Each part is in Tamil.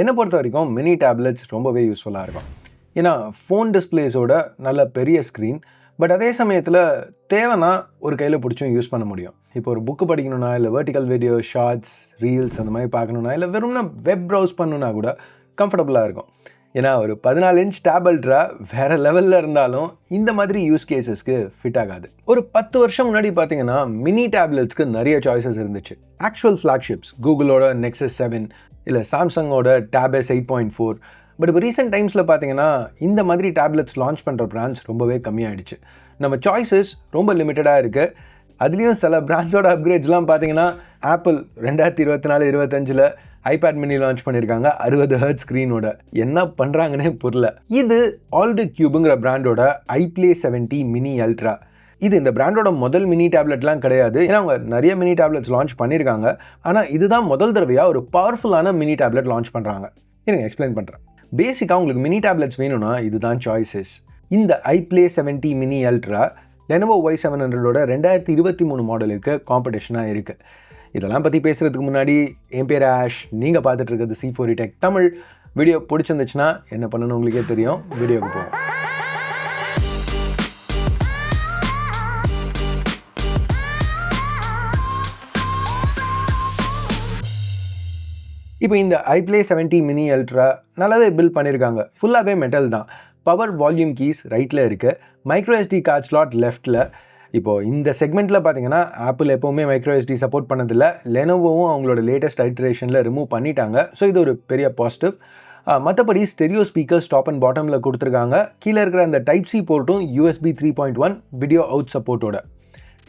என்னை பொறுத்த வரைக்கும் மினி டேப்லெட்ஸ் ரொம்பவே யூஸ்ஃபுல்லாக இருக்கும். ஏன்னா ஃபோன் டிஸ்பிளேஸோட நல்ல பெரிய ஸ்க்ரீன் பட் அதே சமயத்தில் தேவைன்னா ஒரு கையில் பிடிச்சும் யூஸ் பண்ண முடியும். இப்போ ஒரு புக்கு படிக்கணும்னா இல்லை வெர்டிக்கல் வீடியோ ஷார்ட்ஸ் ரீல்ஸ் அந்த மாதிரி பார்க்கணுன்னா இல்லை வெறும்னா வெப் ப்ரௌஸ் பண்ணுனா கூட கம்ஃபர்டபுளாக இருக்கும். ஏன்னா ஒரு பதினாலு இன்ச் டேபிள்ட்ரா வேறு லெவலில் இருந்தாலும் இந்த மாதிரி யூஸ் கேசஸ்க்கு ஃபிட் ஆகாது. ஒரு பத்து வருஷம் முன்னாடி பார்த்தீங்கன்னா மினி டேப்லெட்ஸ்க்கு நிறைய சாய்ஸஸ் இருந்துச்சு. ஆக்சுவல் ஃப்ளாக்ஷிப்ஸ் கூகுளோட நெக்ஸஸ் செவன் இல்லை சாம்சங்கோட tab S eight point four but இப்போ ரீசெண்ட் டைம்ஸில் பார்த்தீங்கன்னா இந்த மாதிரி டேப்லெட்ஸ் லான்ச் பண்ணுற பிராண்ட்ஸ் ரொம்பவே கம்மியாயிடுச்சு. நம்ம சாய்ஸஸ் ரொம்ப லிமிட்டடாக இருக்குது அதுலேயும் சில பிராண்ட்ஸோட அப்கிரேட்ஸ்லாம் பார்த்தீங்கன்னா ஆப்பிள் ரெண்டாயிரத்தி இருபத்தி நாலு இருபத்தஞ்சில் ஐபேட் மினி லான்ச் பண்ணியிருக்காங்க அறுபது ஹர்ட் ஸ்க்ரீனோட என்ன பண்ணுறாங்கன்னே புரியல. இது ஆல்டு கியூபுங்கிற பிராண்டோட ஐப்ளே செவன்ட்டி மினி அல்ட்ரா இது இந்த பிராண்டோட முதல் மினி டேப்லெட்லாம் கிடையாது. ஏன்னா அவங்க நிறைய மினி டேப்லெட்ஸ் லான்ச் பண்ணியிருக்காங்க. ஆனால் இதுதான் முதல் தடவையாக ஒரு பவர்ஃபுல்லான மினி டேப்லெட் லான்ச் பண்ணுறாங்க இருங்க எக்ஸ்பிளைன் பண்ணுறேன் பேசிக்காக உங்களுக்கு மினி டேப்லெட்ஸ் வேணும்னா இதுதான் சாய்ஸஸ் இந்த iPlay seventy mini ultra Lenovo Y seven ஹண்ட்ரடோட ரெண்டாயிரத்தி இருபத்தி மூணு மாடலுக்கு காம்படிஷனாக இருக்குது இதெல்லாம் பற்றி பேசுகிறதுக்கு முன்னாடி என் பேர் ஆஷ். நீங்கள் பார்த்துட்டு இருக்கிறது C four tech Tamil. Video பிடிச்சிருந்துச்சுன்னா என்ன பண்ணணும் உங்களுக்கே தெரியும். வீடியோக்கு போவோம். இப்போ இந்த ஐப்ளே செவன்ட்டி மினி அல்ட்ரா நல்லாவே பில்ட் பண்ணியிருக்காங்க ஃபுல்லாகவே மெட்டல் தான். பவர் வால்யூம் கீஸ் ரைட்டில் இருக்குது மைக்ரோ எஸ்டி கார்ட் ஸ்லாட் லெஃப்ட்டில் இப்போது இந்த செக்மெண்ட்டில் பார்த்தீங்கன்னா ஆப்பிள் எப்போவுமே மைக்ரோ எஸ்டி சப்போர்ட் பண்ணதில்லை. லெனோவோவும் அவங்களோட லேட்டஸ்ட் ஐட்ரேஷனில் ரிமூவ் பண்ணிட்டாங்க. ஸோ இது ஒரு பெரிய பாசிட்டிவ் மற்றபடி ஸ்டெரியோ ஸ்பீக்கர்ஸ் டாப் அண்ட் பாட்டமில் கொடுத்துருக்காங்க. கீழே இருக்கிற அந்த type C போர்ட்டும் USB three point one video out சப்போர்ட்டோட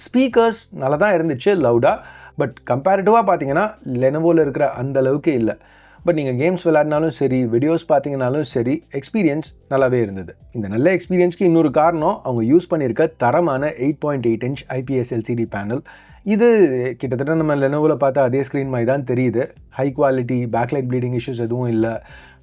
ஸ்பீக்கர்ஸ் நல்லா தான் இருந்துச்சு லவுடாக பட் கம்பேரிட்டிவாக பார்த்தீங்கன்னா லெனவோவில் இருக்கிற அந்த அளவுக்கு இல்லை. பட் நீங்கள் கேம்ஸ் விளையாடினாலும் சரி வீடியோஸ் பார்த்தீங்கனாலும் சரி எக்ஸ்பீரியன்ஸ் நல்லாவே இருந்தது. இந்த நல்ல எக்ஸ்பீரியன்ஸ்க்கு இன்னொரு காரணம் அவங்க யூஸ் பண்ணியிருக்க தரமான eight point eight inch IPS LCD panel இது கிட்டத்தட்ட நம்ம லெனோவில் பார்த்தா அதே ஸ்க்ரீன் மாதிரி தான் தெரியுது. High quality backlight bleeding issues எதுவும் இல்லை.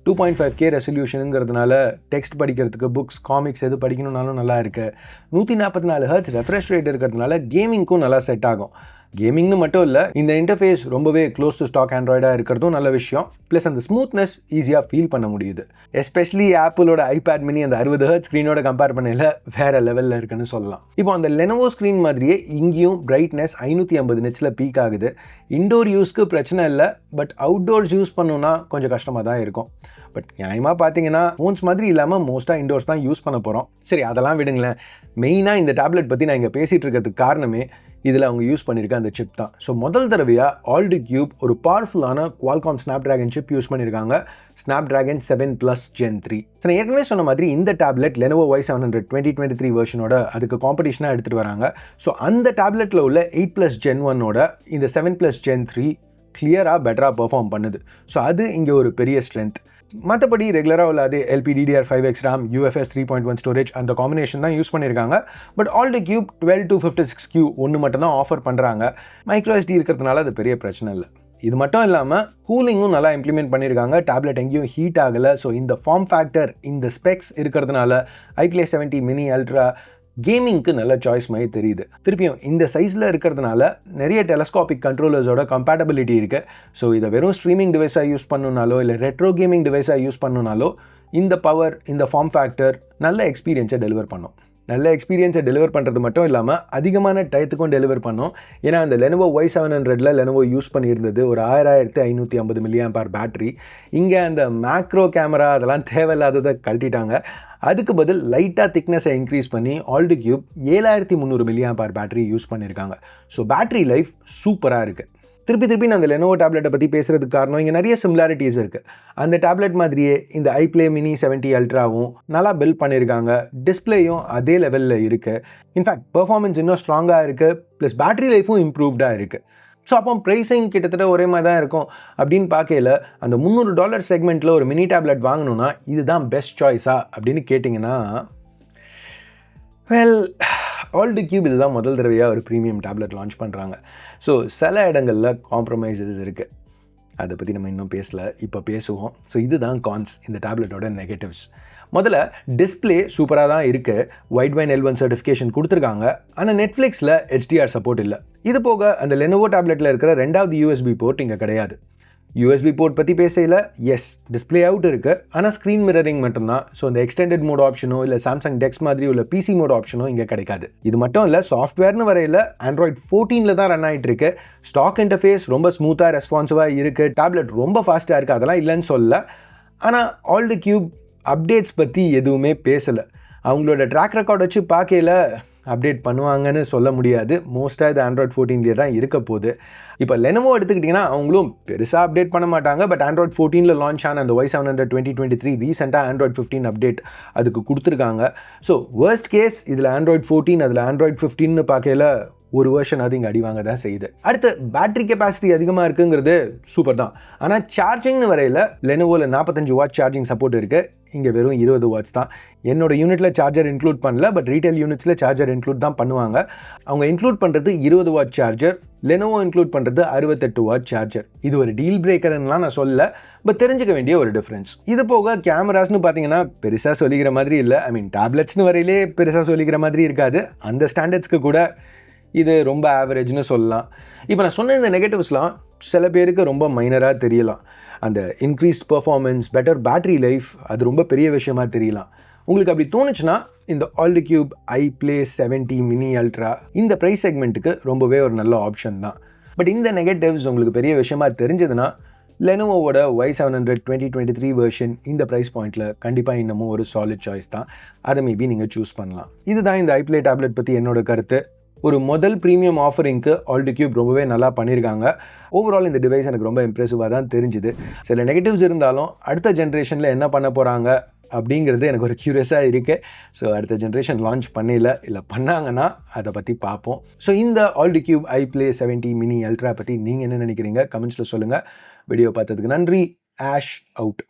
டூ பாயிண்ட் ஃபைவ் கே ரெசல்யூஷனுங்கிறதுனால டெக்ஸ்ட் படிக்கிறதுக்கு புக்ஸ் காமிக்ஸ் எது படிக்கணும்னாலும் நல்லா இருக்குது நூற்றி நாற்பத்தி நாலு ஹர்ட்ஸ் ரெஃப்ரெஷ் ரேட் இருக்கிறதுனால கேமிங்க்கும் நல்லா செட் ஆகும். கேமிங்னு மட்டும் இல்லை இந்த இன்டர்ஃபேஸ் ரொம்பவே க்ளோஸ் டு ஸ்டாக் ஆண்ட்ராய்டாக இருக்கிறதும் நல்ல விஷயம். ப்ளஸ் அந்த ஸ்மூத்னஸ் ஈஸியாக ஃபீல் பண்ண முடியுது. எஸ்பெஷலி ஆப்பிளோட ஐபேட் மினி அந்த அறுபது ஹர்ட் ஸ்க்ரீனோட கம்பேர் பண்ணல வேறு லெவலில் இருக்குன்னு சொல்லலாம். இப்போ அந்த லெனவோ ஸ்க்ரீன் மாதிரியே இங்கேயும் பிரைட்னஸ் ஐநூற்றி ஐம்பது நெச்சில் பீக் ஆகுது. இண்டோர் யூஸ்க்கு பிரச்சனை இல்லை பட் அவுட்டோர்ஸ் யூஸ் பண்ணணுன்னா கொஞ்சம் கஷ்டமாக தான் இருக்கும். பட் நியாயமாக பார்த்தீங்கன்னா ஃபோன்ஸ் மாதிரி இல்லாமல் மோஸ்ட்டாக இண்டோர்ஸ் தான் யூஸ் பண்ண போகிறோம் சரி அதெல்லாம் விடுங்களேன். மெயினாக இந்த டேப்லெட் பற்றி நான் இங்கே பேசிகிட்டு இருக்கிறதுக்கு காரணமே இதில் அவங்க யூஸ் பண்ணியிருக்க அந்த சிப் தான். ஸோ முதல் தடவையாக ஆல்டு கியூப் ஒரு பவர்ஃபுல்லான Qualcomm Snapdragon chip use பண்ணியிருக்காங்க. Snapdragon seven plus gen three so நான் ஏற்கனவே சொன்ன மாதிரி இந்த tablet Lenovo Y seven hundred twenty twenty three வெர்ஷனோட அதுக்கு காம்படிஷனாக எடுத்துகிட்டு வராங்க. ஸோ அந்த டேப்லெட்டில் உள்ள எயிட் ப்ளஸ் ஜென் ஒன்னோட இந்த செவன் ப்ளஸ் ஜென் த்ரீ கிளியராக பெட்டராக பெர்ஃபார்ம் பண்ணுது. ஸோ அது இங்கே ஒரு பெரிய ஸ்ட்ரென்த் மற்றபடி ரெகுலராக உள்ள அதே LPDDR five X RAM UFS three point one storage அந்த காம்பினேஷன் தான் யூஸ் பண்ணியிருக்காங்க but Alldocube twelve two fifty six Q ஒன்று மட்டும் தான் ஆஃபர் பண்ணுறாங்க மைக்ரோ எஸ்டி இருக்கிறதுனால அது பெரிய பிரச்சனை இல்லை. இது மட்டும் இல்லாமல் கூலிங்கும் நல்லா இம்ப்ளிமெண்ட் பண்ணியிருக்காங்க டேப்லெட் எங்கேயும் ஹீட் ஆகலை. ஸோ இந்த ஃபார்ம் ஃபேக்டர் இந்த ஸ்பெக்ஸ் இருக்கிறதுனால ஐபிஎஸ் செவன்ட்டி மினி அல்ட்ரா கேமிங்க்கு நல்ல சாய்ஸ் மாதிரி தெரியுது. திருப்பியும் இந்த சைஸில் இருக்கிறதுனால நிறைய டெலஸ்காபிக் கண்ட்ரோலர்ஸோட கம்பேட்டபிலிட்டி இருக்குது ஸோ இதை வெறும் ஸ்ட்ரீமிங் டிவைஸாக யூஸ் பண்ணுனாலோ இல்லை ரெட்ரோ கேமிங் டிவைஸாக யூஸ் பண்ணுனாலோ இந்த பவர் இந்த ஃபார்ம் ஃபேக்டர் நல்ல எக்ஸ்பீரியன்ஸை டெலிவர் பண்ணும். நல்ல எக்ஸ்பீரியன்ஸை டெலிவர் பண்ணுறது மட்டும் இல்லாமல் அதிகமான டயத்துக்கும் டெலிவர் பண்ணோம். ஏன்னா அந்த லெனவோ ஒய் செவன் ஹண்ட்ரடில் லெனவோ யூஸ் பண்ணியிருந்தது ஒரு ஆயிரத்தி ஐநூற்றி ஐம்பது மில்லியம் பார் பேட்டரி இங்கே அந்த மேக்ரோ கேமரா அதெல்லாம் தேவையில்லாததை கழட்டிட்டாங்க. அதுக்கு பதில் லைட்டாக திக்னஸை இன்க்ரீஸ் பண்ணி ஆல்டு கியூப் ஏழாயிரத்தி முந்நூறு மில்லியம் பார் பேட்டரி யூஸ் பண்ணியிருக்காங்க ஸோ பேட்டரி லைஃப் சூப்பராக இருக்குது திருப்பி திருப்பி நான் அந்த லெனோவோ டேப்லெட்டை பற்றி பேசுறதுக்கு காரணம் இங்கே நிறைய சிமிலாரிட்டிஸ் இருக்குது அந்த டேப்லெட் மாதிரியே இந்த ஐப்ளே மினி செவன்ட்டி அல்ட்ராவும் நல்லா பில்ட் பண்ணியிருக்காங்க டிஸ்பிளேயும் அதே லெவலில் இருக்குது இன்ஃபேக்ட் பெர்ஃபார்மன்ஸ் இன்னும் ஸ்ட்ராங்காக இருக்குது ப்ளஸ் பேட்டரி லைஃபும் இம்ப்ரூவ்டாக இருக்குது ஸோ அப்போ ப்ரைஸிங் கிட்டத்தட்ட ஒரே மாதிரி தான் இருக்கும். அப்படின்னு பார்க்கையில் அந்த முந்நூறு டாலர் செக்மெண்ட்டில் ஒரு மினி டேப்லெட் வாங்கணும்னா இதுதான் பெஸ்ட் சாய்ஸா அப்படின்னு கேட்டிங்கன்னா வெல் ஆல்டு கியூப் இதுதான் முதல் தடவையாக ஒரு ப்ரீமியம் டேப்லெட் லான்ச் பண்ணுறாங்க ஸோ சில இடங்களில் காம்ப்ரமைசஸ் இருக்குது அதை பற்றி நம்ம இன்னும் பேசலை. இப்போ பேசுவோம். ஸோ இதுதான் கான்ஸ் இந்த டேப்லெட்டோட நெகட்டிவ்ஸ் முதல்ல டிஸ்பிளே சூப்பராக தான் இருக்குது Widevine L one certification கொடுத்துருக்காங்க. ஆனால் நெட்ஃப்ளிக்ஸில் ஹெச்டிஆர் சப்போர்ட் இல்லை. இது போக அந்த லெனோவோ டேப்லெட்டில் இருக்கிற ரெண்டாவது யூஎஸ்பி போர்ட் இங்கே கிடையாது. யூஎஸ்பி போர்ட் பற்றி பேசையில் எஸ் டிஸ்ப்ளே அவுட் இருக்குது ஆனால் ஸ்க்ரீன் மிரரிங் மட்டும்தான். ஸோ இந்த எக்ஸ்டெண்டட் மோட் ஆப்ஷனோ இல்லை சாம்சங் டெக்ஸ் மாதிரி உள்ள பிசி மோட் ஆப்ஷனோ இங்கே கிடைக்காது. இது மட்டும் இல்லை சாஃப்ட்வேர்னு வரையில் ஆண்ட்ராய்ட் ஃபோர்டீனில் தான் ரன் ஆகிட்டு இருக்கு. ஸ்டாக் இன்டர்ஃபேஸ் ரொம்ப ஸ்மூத்தாக ரெஸ்பான்சிவாக இருக்குது டேப்லெட் ரொம்ப ஃபாஸ்ட்டாக இருக்குது அதெல்லாம் இல்லைன்னு சொல்ல ஆனால் ஆல் தி கியூப் அப்டேட்ஸ் பற்றி எதுவுமே பேசலை. அவங்களோட ட்ராக் ரெக்கார்ட் வச்சு பார்க்கையில அப்டேட் பண்ணுவாங்கன்னு சொல்ல முடியாது. மோஸ்ட்டாக இது ஆண்ட்ராய்ட் ஃபோர்டீன்லேயே தான் இருக்க போகுது. இப்போ லெனவோ எடுத்துக்கிட்டிங்கன்னா அவங்களும் பெருசாக அப்டேட் பண்ண மாட்டாங்க. பட் ஆண்ட்ராய்ட் ஃபோர்டீனில் லான்ச் ஆன அந்த Y seven hundred twenty twenty three ரீசெண்டாக ஆண்ட்ராய்ட் ஃபிஃப்டீன் அப்டேட் அதுக்கு கொடுத்துருக்காங்க. ஸோ வேர்ஸ்ட் கேஸ் இதில் ஆண்ட்ராய்ட் ஃபோர்டீன் அதில் ஆண்ட்ராய்ட் ஃபிஃப்டீன்னு பார்க்கையில் ஒரு வேர்ஷன் அது இங்கே அடிவாங்க தான் செய்யுது. அடுத்து பேட்டரி கெப்பாசிட்டி அதிகமாக இருக்குங்கிறது சூப்பர் தான். ஆனால் சார்ஜிங்னு வரையில் லெனோவில் நாற்பத்தஞ்சு வாட் சார்ஜிங் சப்போர்ட் இருக்குது இங்கே வெறும் இருபது வாட்ஸ் தான். என்னோட யூனிட்டில் சார்ஜர் இன்க்ளூட் பண்ணல பட் ரீட்டைல் யூனிட்ஸில் சார்ஜர் இன்க்ளூட் தான் பண்ணுவாங்க. அவங்க இன்க்ளூட் பண்ணுறது இருபது வாட் சார்ஜர் லெனோவோ இன்க்ளூட் பண்ணுறது அறுபத்தெட்டு வாட் சார்ஜர் இது ஒரு டீல் பிரேக்கர்லாம் நான் சொல்ல பட் தெரிஞ்சுக்க வேண்டிய ஒரு டிஃப்ரென்ஸ் இது போக கேமராஸ்னு பார்த்தீங்கன்னா பெருசாக சொல்லிக்கிற மாதிரி இல்லை. ஐ மீன் டேப்லெட்ஸ்னு வரையிலே பெருசாக சொல்லிக்கிற மாதிரி இருக்காது. அந்த ஸ்டாண்டர்ட்ஸ்க்கு கூட இது ரொம்ப ஆவரேஜ்னு சொல்லலாம். இப்போ நான் சொன்ன இந்த நெகட்டிவ்ஸ்லாம் சில பேருக்கு ரொம்ப மைனராக தெரியலாம். அந்த increased performance better battery life அது ரொம்ப பெரிய விஷயமா தெரியலாம். உங்களுக்கு அப்படி தோணுச்சுன்னா இந்த Alldocube iPlay seventy mini ultra இந்த ப்ரைஸ் செக்மெண்ட்டுக்கு ரொம்பவே ஒரு நல்ல ஆப்ஷன் தான். பட் இந்த நெகட்டிவ்ஸ் உங்களுக்கு பெரிய விஷயமா தெரிஞ்சதுன்னா லெனோவோட Y seven hundred twenty twenty three version இந்த ப்ரைஸ் பாயிண்ட்டில் கண்டிப்பாக இன்னமும் ஒரு சாலிட் சாய்ஸ் தான். அதை மேபி நீங்கள் சூஸ் பண்ணலாம். இதுதான் இந்த ஐப்ளே டேப்லெட் பற்றி என்னோட கருத்து. ஒரு முதல் ப்ரீமியம் ஆஃபரிங்க்கு ஆல்டி கியூப் ரொம்பவே நல்லா பண்ணியிருக்காங்க ஓவரால் இந்த டிவைஸ் எனக்கு ரொம்ப இம்ப்ரெசிவாக தான் தெரிஞ்சுது. சில நெகட்டிவ்ஸ் இருந்தாலும் அடுத்த ஜென்ரேஷனில் என்ன பண்ண போகிறாங்க அப்படிங்கிறது எனக்கு ஒரு க்யூரியஸாக இருக்குது ஸோ அடுத்த ஜென்ரேஷன் லான்ச் பண்ணல இல்லை பண்ணாங்கன்னா அதை பற்றி பார்ப்போம் ஸோ இந்த Alldocube iPlay seventy mini ultra பற்றி நீங்கள் என்ன நினைக்கிறீங்க? கமெண்ட்ஸில் சொல்லுங்கள் வீடியோ பார்த்ததுக்கு நன்றி. Ash out